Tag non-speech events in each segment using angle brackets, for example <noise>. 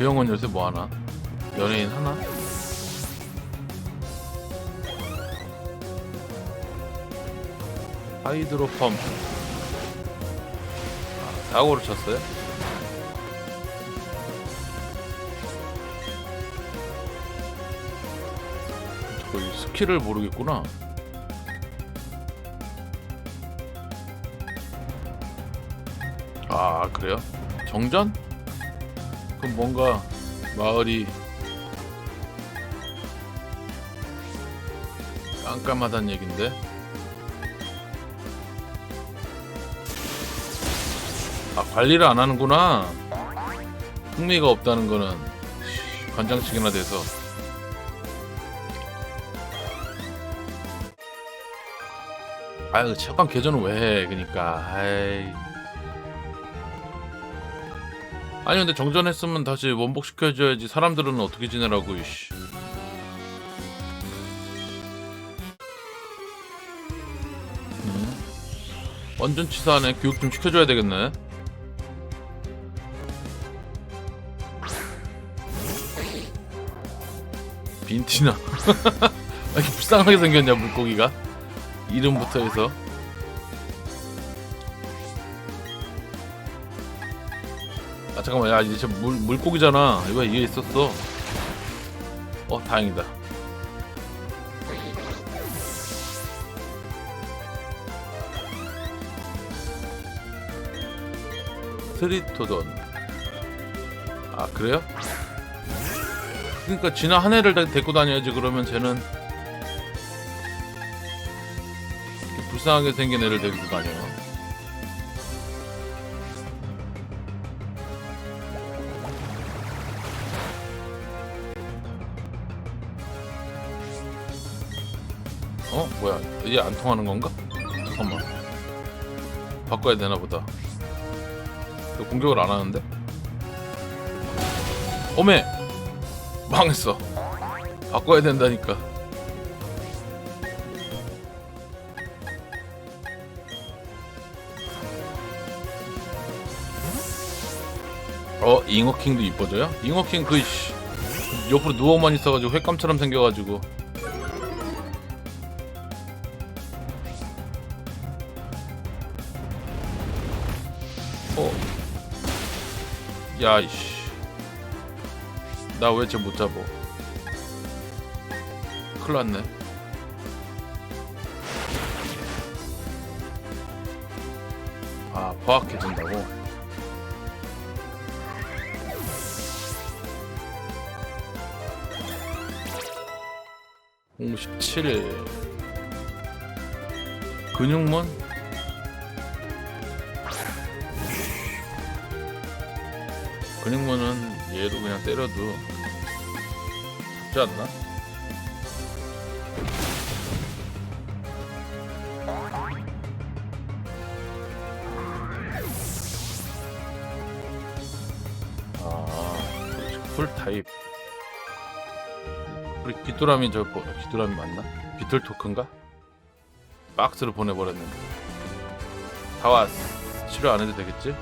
그 형은 요새 뭐 하나? 연예인 하나? 하이드로 펌프. 아, 사고를 쳤어요? 거의 스킬을 모르겠구나. 아 그래요? 정전? 그럼 뭔가 마을이 깜깜하단 얘긴데? 아 관리를 안 하는구나. 흥미가 없다는 거는. 관장치기나 돼서. 아유 체감 개조는 왜 해 그니까. 아이 아니 근데 정전했으면 다시 원복시켜줘야지. 사람들은 어떻게 지내라고 이씨. 음. 완전 치사하네 교육 좀 시켜줘야 되겠네. 빈티나. <laughs> 왜 이렇게 불쌍하게 생겼냐 물고기가? 이름부터 해서 아 잠깐만 야 이제 물 물고기잖아. 이거 이게 있었어. 어 다행이다. 트리토돈. 아 그래요? 그러니까 지난 한 해를 다 데리고 다녀야지 그러면 쟤는. 불쌍하게 생긴 애를 데리고 다녀. 어? 뭐야 이제 안 통하는 건가? 잠깐만 바꿔야 되나 보다 이거 공격을 안 하는데? 어메! 망했어 바꿔야 된다니까 어? 잉어킹도 이뻐져요? 잉어킹 그 씨, 옆으로 누워만 있어가지고 횟감처럼 생겨가지고 야, 이씨. 나 왜 쟤 못 잡어? 큰일 났네. 아, 포악해진다고? 공십칠 근육문 근육문은 얘로 그냥 때려도 잡지 않나? 아. 풀 타입. 우리 귀뚜라미 저 뭐, 귀뚜라미 맞나? 비틀 토큰가? 박스를 보내버렸는데. 다 왔어. 치료 안 해도 되겠지?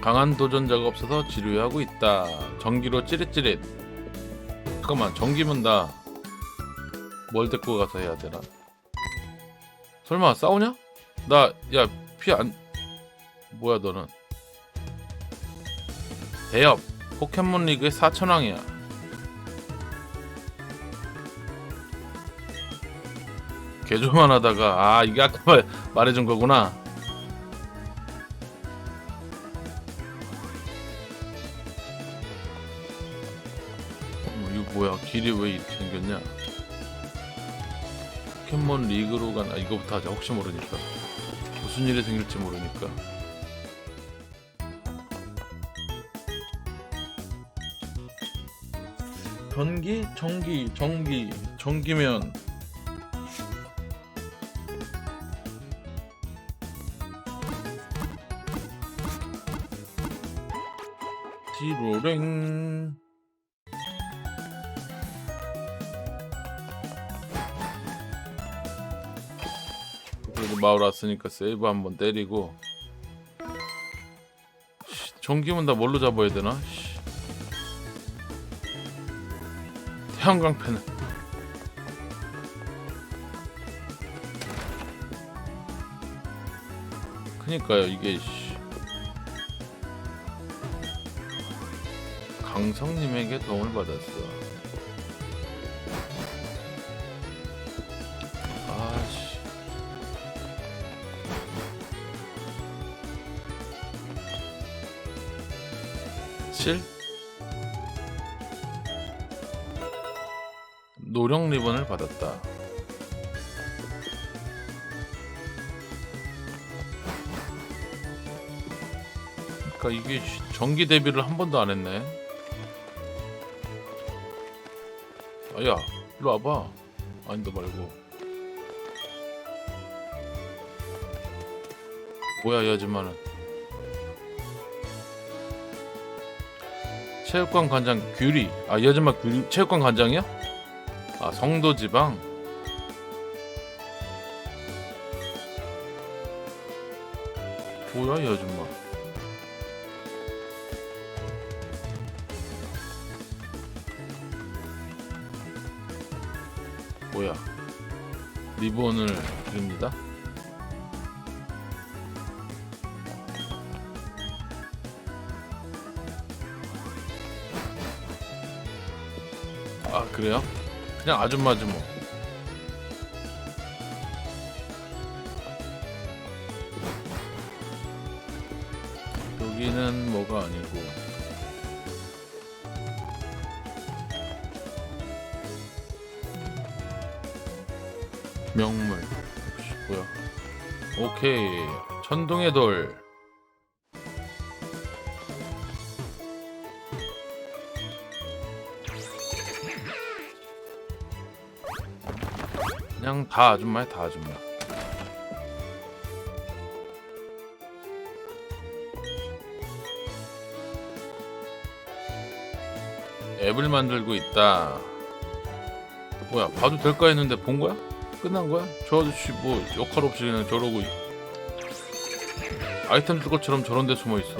강한 도전자가 없어서 지루해하고 있다. 전기로 찌릿찌릿. 잠깐만, 전기면 나뭘 데리고 가서 해야 되나? 설마 싸우냐? 나, 야, 피 안, 뭐야, 너는? 대엽, 포켓몬 리그의 4천왕이야. 개조만 하다가, 아, 이게 아까 말- 말해준 거구나. 길이 왜 이렇게 생겼냐? 포켓몬 리그로 가나? 이거부터 하자. 혹시 모르니까. 무슨 일이 생길지 모르니까. 전기 전기 전기 전기면. 디로랭 마을 왔으니까 세이브 한번 때리고 전기면 다 뭘로 잡아야 되나? 씨. 태양광 패널. 그니까요 이게 씨. 강성님에게 도움을 받았어. 17 노령 리본을 받았다. 그러니까 이게 전기 대비를 한 번도 안 했네. 아야 일로 와봐. 아닌데 말고. 뭐야 이 아줌마는? 체육관 관장 규리. 아, 이 아줌마 규리, 체육관 관장이야? 아, 성도 지방. 뭐야 이 아줌마? 뭐야? 리본을 드립니다. 아 그래요? 그냥 아줌마지 뭐. 여기는 뭐가 아니고. 명물. 뭐야? 오케이. 천둥의 돌. 다 아줌마야 다 아줌마. 앱을 만들고 있다. 뭐야 봐도 될까 했는데 본 거야? 끝난 거야? 저 아저씨 뭐 역할 없이 그냥 저러고 있- 아이템 줄 것처럼 저런 데 숨어 있어.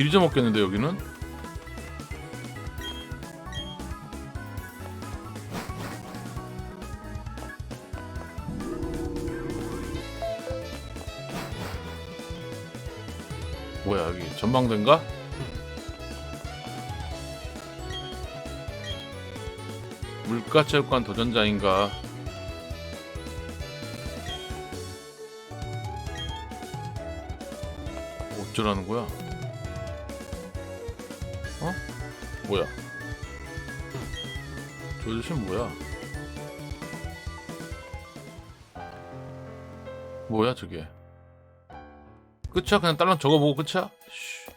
길 잊어먹겠는데 여기는? 뭐야 여기 전망대인가? 물가체육관 도전자인가? 어쩌라는 거야? 뭐야? 저 아저씨는 뭐야? 뭐야 저게? 끝이야? 그냥 딸랑 적어보고 끝이야? 쉬.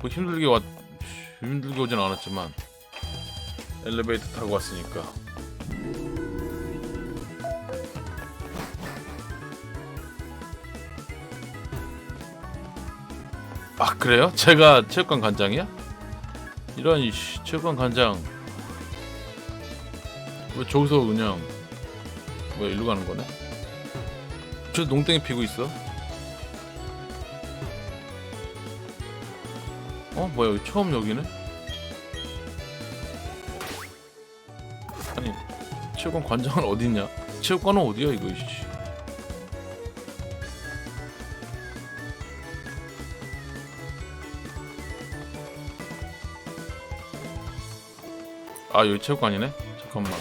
뭐 힘들게 왔 쉬, 힘들게 오진 않았지만 엘리베이터 타고 왔으니까 아 그래요? 제가 체육관 관장이야? 이런 이씨 체육관 관장 왜 저기서 그냥 왜 일로 가는 거네? 저 농땡이 피고 있어? 어 뭐야 여기 처음 여기네? 아니 체육관 관장은 어딨냐? 체육관은 어디야 이거 이씨 아 여기 체육관이네? 잠깐만.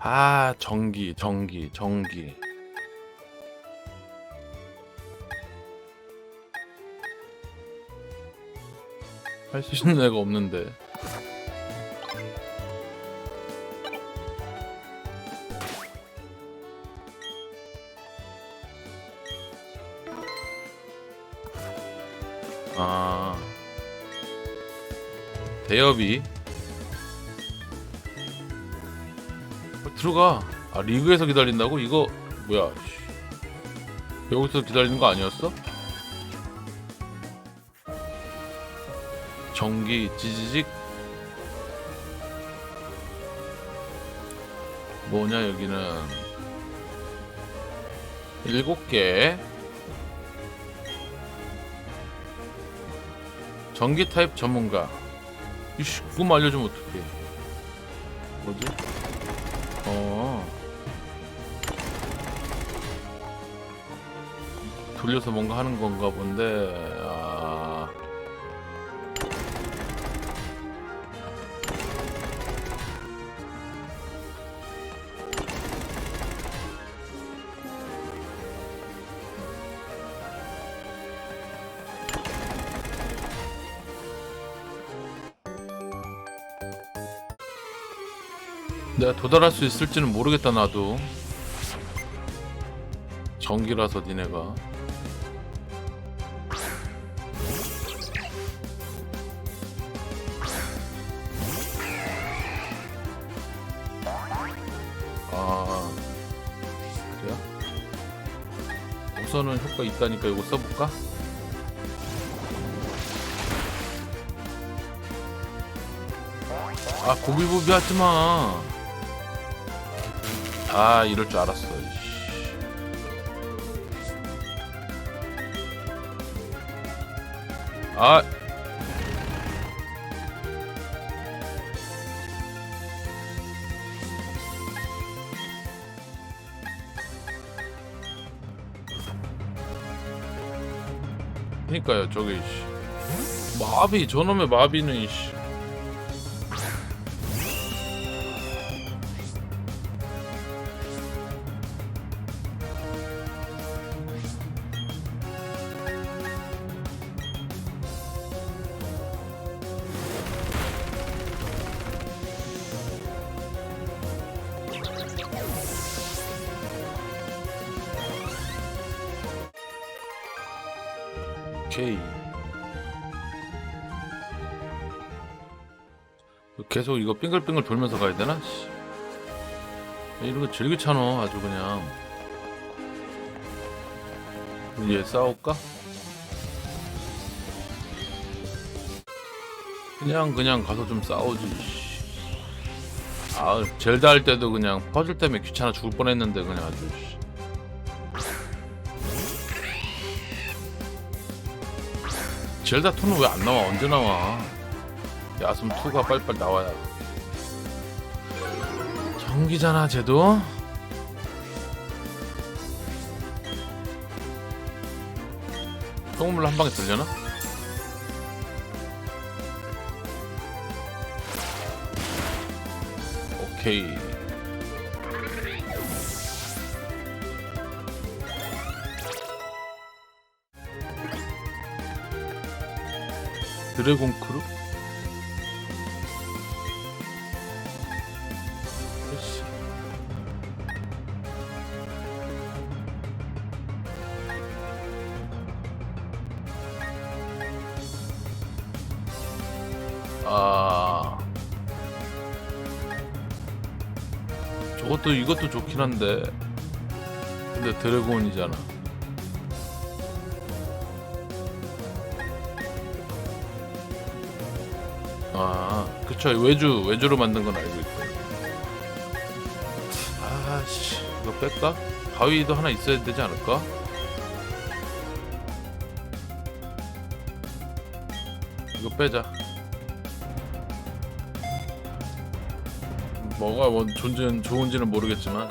아 전기 전기 전기. 할 수 있는 애가 없는데 어, 들어가. 아 리그에서 기다린다고? 이거 뭐야 씨. 여기서 기다리는 거 아니었어? 전기 지지직. 뭐냐 여기는. 일곱 개. 전기 타입 전문가 이씨 그거 알려주면 어떡해. 뭐지? 어. 돌려서 뭔가 하는 건가 본데 내가 도달할 수 있을지는 모르겠다 나도 전기라서 니네가 아 그래요? 우선은 효과 있다니까 이거 써볼까? 아 고비고비 하지마 아 이럴 줄 알았어. 아 그니까요 저기 씨. 마비 저놈의 마비는 이씨 계속 이거 빙글빙글 돌면서 가야 되나? 씨. 이런 거 즐기잖아 아주 그냥. 얘 싸울까? 그냥 그냥 가서 좀 싸우지. 씨. 아 젤다 할 때도 그냥 퍼즐 때문에 귀찮아 죽을 뻔했는데 그냥 아주. 씨. 젤다 2는 왜안 나와? 언제 나와? 야숨 2가 빨리빨리 나와야. 전기잖아, 쟤도. 똥물 한 방에 들려나? 오케이. 드래곤 크루? 저것도 이것도 좋긴 한데 근데 드래곤이잖아 아, 그쵸. 외주, 외주로 만든 건 알고 있고. 아씨, 이거 뺄까? 바위도 하나 있어야 되지 않을까? 이거 빼자. 뭐가 뭐 존재 좋은지는 모르겠지만.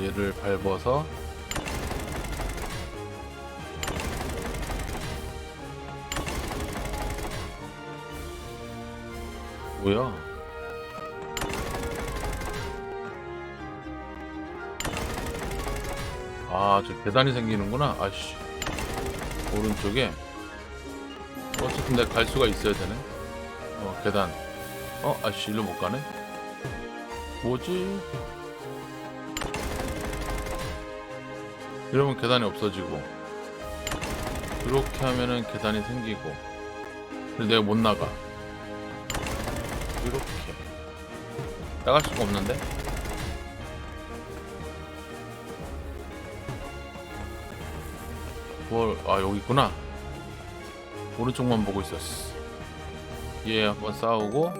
얘를 밟아서 뭐야? 아, 저 계단이 생기는구나. 아씨. 오른쪽에. 어쨌든 내가 갈 수가 있어야 되네. 어, 계단. 어, 아씨, 일로 못 가네. 뭐지? 이러면 계단이 없어지고 이렇게 하면은 계단이 생기고 근데 내가 못 나가 이렇게 나갈 수가 없는데 부활 아 여기 있구나. 오른쪽만 보고 있었어. 얘 한번 싸우고.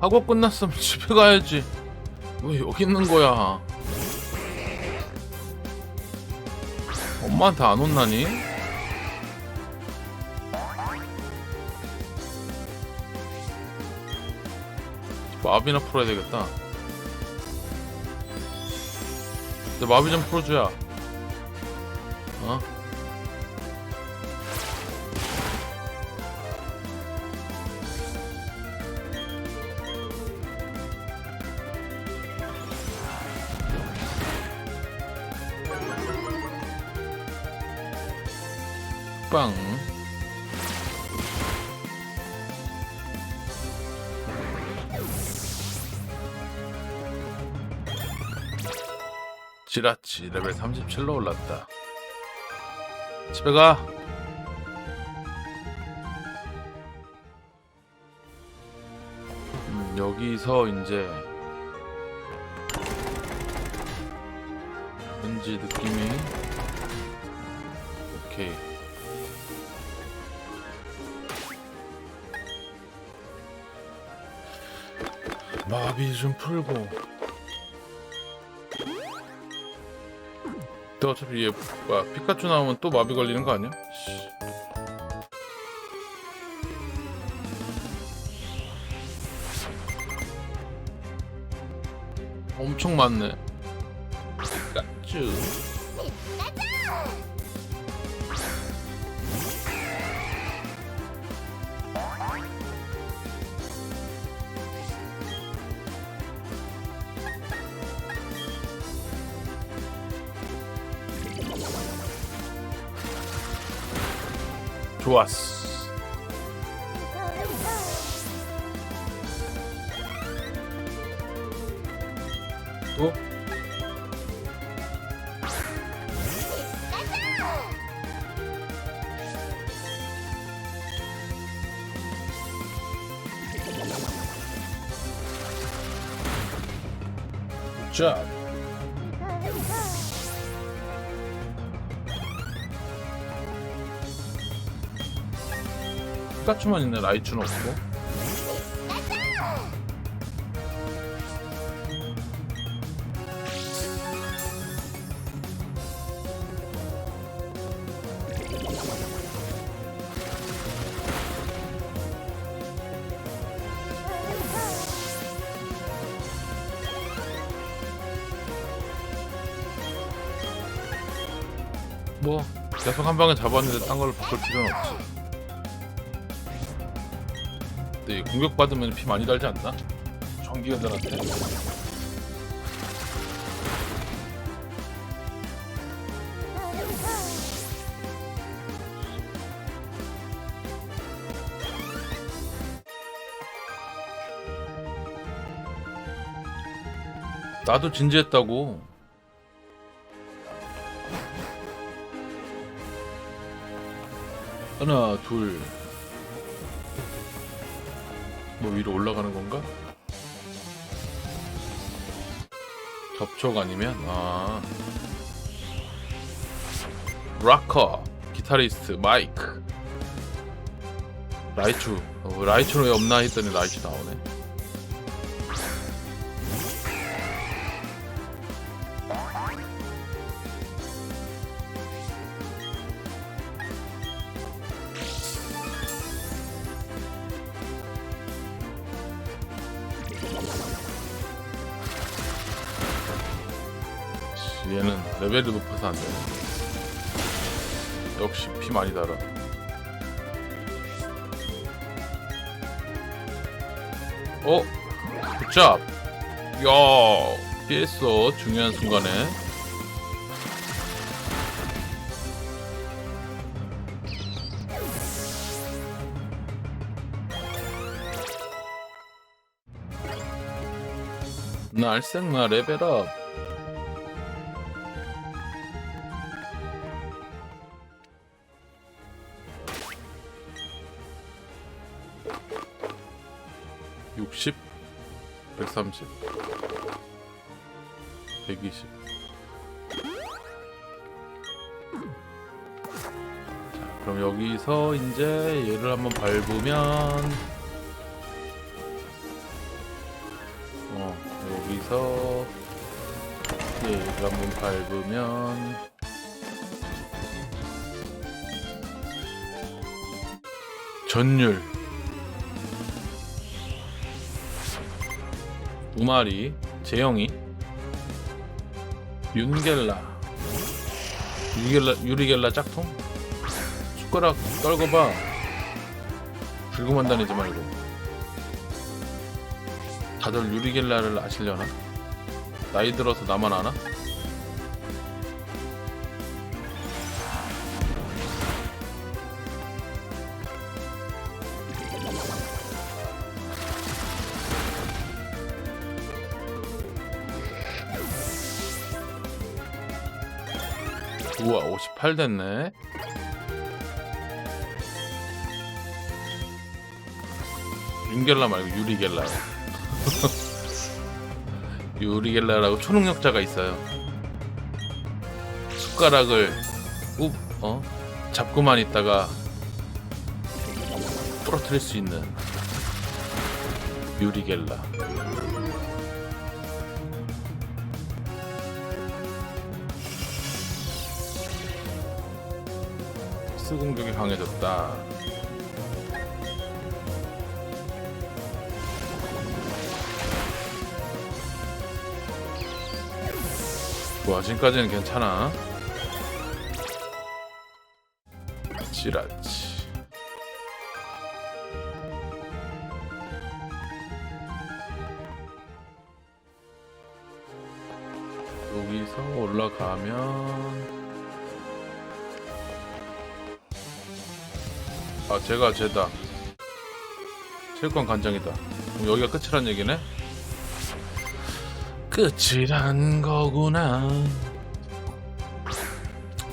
학원 끝났으면 집에 가야지. 왜 여기 있는 거야. 엄마한테 안 혼나니? 마비나 풀어야 되겠다. 내 마비 좀 풀어줘야. 어? 빵. 지라치 레벨 37로 올랐다. 집에 가. 음, 여기서 이제 왠지 느낌이 오케이. 마비 좀 풀고. 근데 어차피 얘 뭐야 피카츄 나오면 또 마비 걸리는 거 아니야? 씨. 엄청 많네. 피카츄. 좋았어. 또? 자. 피카츄만 있네 라이츄는 없고. 뭐 계속 한 방에 잡았는데 딴 걸로 바꿀 필요는 없지 근데 공격받으면 피 많이 달지 않나? 전기가들한테? 나도 진지했다고. 하나 둘 뭐 위로 올라가는 건가? 접촉 아니면 아. 락커 기타리스트 마이크. 라이츄. 어, 라이츄는 왜 없나 했더니 라이츄 나오네 레벨이 높아서 안 돼. 역시 피 많이 달아. 어? 굿잡! 야 피했어. 중요한 순간에. 날생나 레벨업. 130 120 자, 그럼 여기서 이제 얘를 한번 밟으면 어 여기서 얘를 한번 밟으면 전율 두 마리 재영이 윤겔라 유겔라 유리겔라 짝퉁 숟가락 떨궈봐 들고만 다니지 말고 다들 유리겔라를 아시려나? 나이 들어서 나만 아나? 58 됐네. 윤겔라 말고 유리겔라. <laughs> 유리겔라라고 초능력자가 있어요. 숟가락을 우, 어? 잡고만 있다가 부러뜨릴 수 있는 유리겔라 특수 공격이 강해졌다. 와 지금까지는 괜찮아. 지라치. 제가 제다. 체육관 관장이다. 그럼 여기가 끝이란 얘기네? 끝이란 거구나.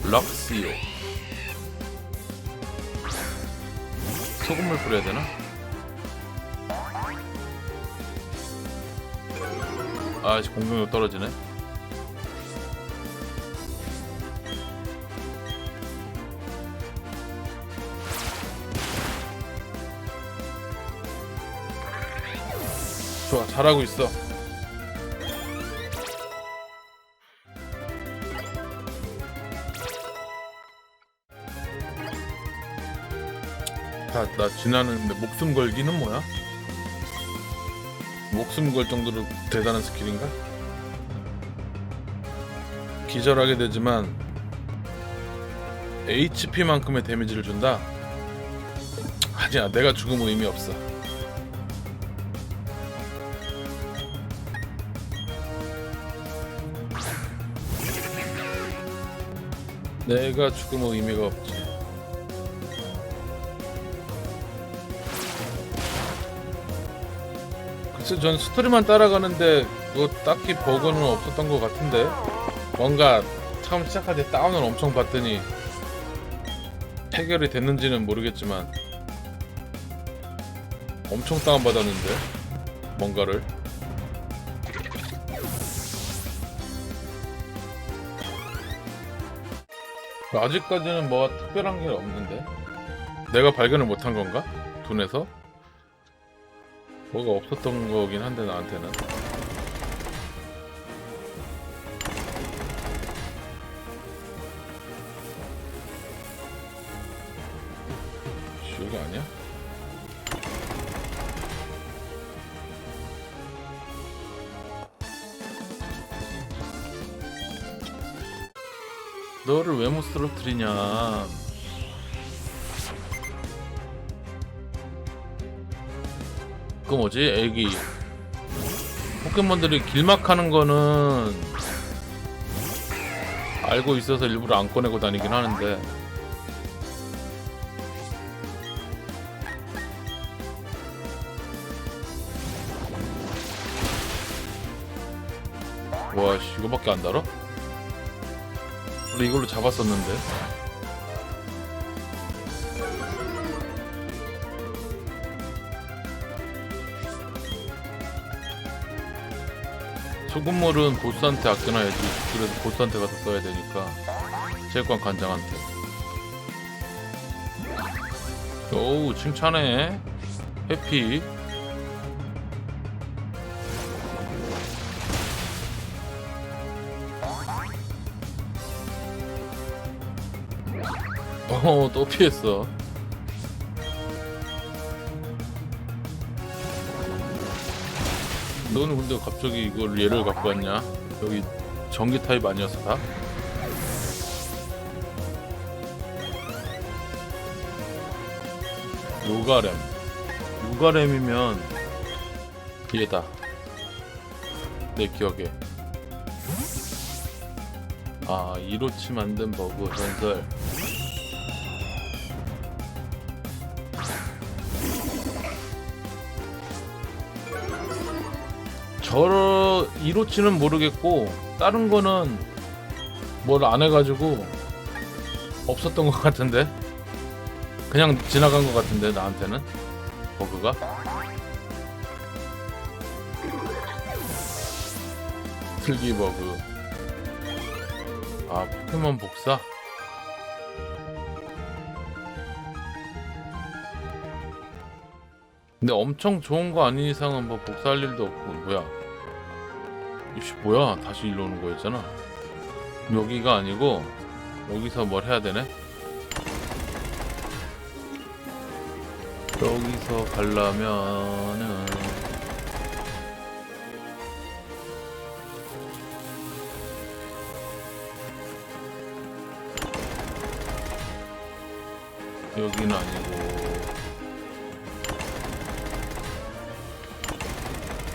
럭시오. 소금물 뿌려야 되나? 아씨 공격력 떨어지네 잘하고 있어 자, 나 지나는데 목숨 걸기는 뭐야? 목숨 걸 정도로 대단한 스킬인가? 기절하게 되지만 HP만큼의 데미지를 준다? 아니야 내가 죽으면 의미 없어 내가 죽으면 의미가 없지. 글쎄 전 스토리만 따라가는데 뭐 딱히 버그는 없었던 것 같은데 뭔가 처음 시작할 때 다운을 엄청 받더니 해결이 됐는지는 모르겠지만 엄청 다운 받았는데 뭔가를 아직까지는 뭐 특별한 게 없는데 내가 발견을 못한 건가? 돈에서? 뭐가 없었던 거긴 한데 나한테는 너를 왜 못 쓰러뜨리냐? 그 뭐지? 애기. 포켓몬들이 길막하는 거는 알고 있어서 일부러 안 꺼내고 다니긴 하는데. 와 씨, 이거밖에 안 달아? 원래 이걸로 잡았었는데. 소금물은 보스한테 아껴놔야지. 그래도 보스한테 가서 써야 되니까. 체육관 관장한테. 오우 칭찬해. 해피 어또 피했어. 너는 근데 갑자기 이걸 얘를 갖고 왔냐? 여기 전기 타입 아니었어 다? 요가렘. 요가렘이면 얘다. 내 기억에. 아 이로치 만든 버그 전설 저 이로치는 모르겠고 다른 거는 뭘 안 해가지고 없었던 것 같은데? 그냥 지나간 것 같은데 나한테는? 버그가? 슬기 버그. 아 포켓몬 복사? 근데 엄청 좋은 거 아닌 이상은 뭐 복사할 일도 없고 뭐야 이씨 뭐야? 다시 일로 오는 거였잖아. 여기가 아니고 여기서 뭘 해야 되네? 여기서 가려면은 여기는 아니고.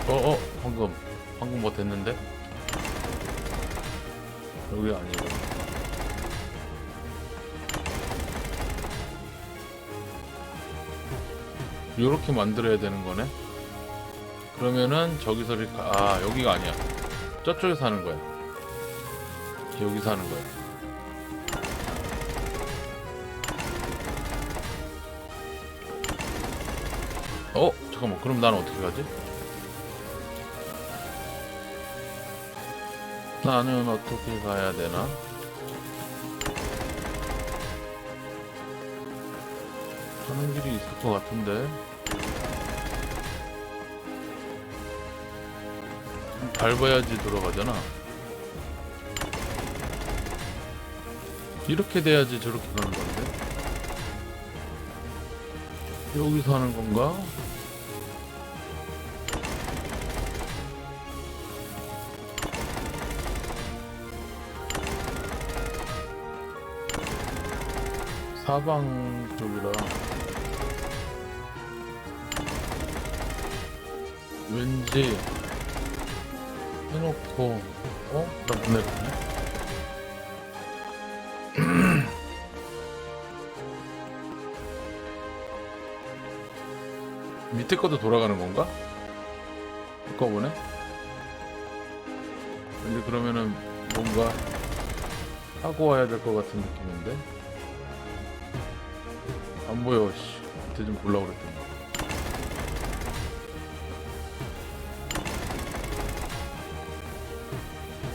어어 방금 방금 뭐 됐는데? 여기 아니고. 요렇게 만들어야 되는 거네? 그러면은 저기서 이렇게 아 여기가 아니야. 저쪽에서 하는 거야. 여기서 하는 거야. 어? 잠깐만. 그럼 나는 어떻게 가지? 나는 어떻게 가야 되나? 가는 길이 있을 것 같은데. 밟아야지 돌아가잖아. 이렇게 돼야지 저렇게 가는 건데. 여기서 하는 건가? 사방 쪽이라 왠지 해놓고 어? 나못 내렸네 <clears throat> 밑에 것도 돌아가는 건가? 바꿔보네 왠지 그러면은 뭔가 하고 와야 될 것 같은 느낌인데 안 보여 씨. 밑에 좀 보려고 그랬더니.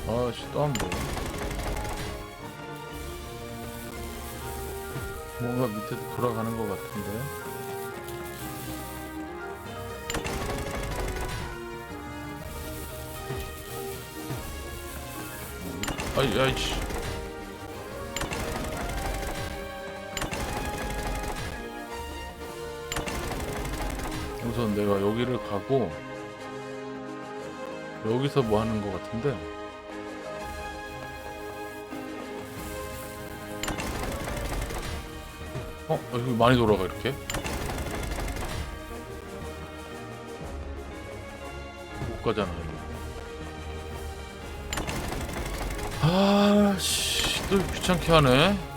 아씨 또 안 보여. 뭔가 밑에도 돌아가는 것 같은데. 아이 아이씨 우선 내가 여기를 가고 여기서 뭐 하는 것 같은데 어? 여기 많이 돌아가 이렇게 못 가잖아. 아씨 또 귀찮게 하네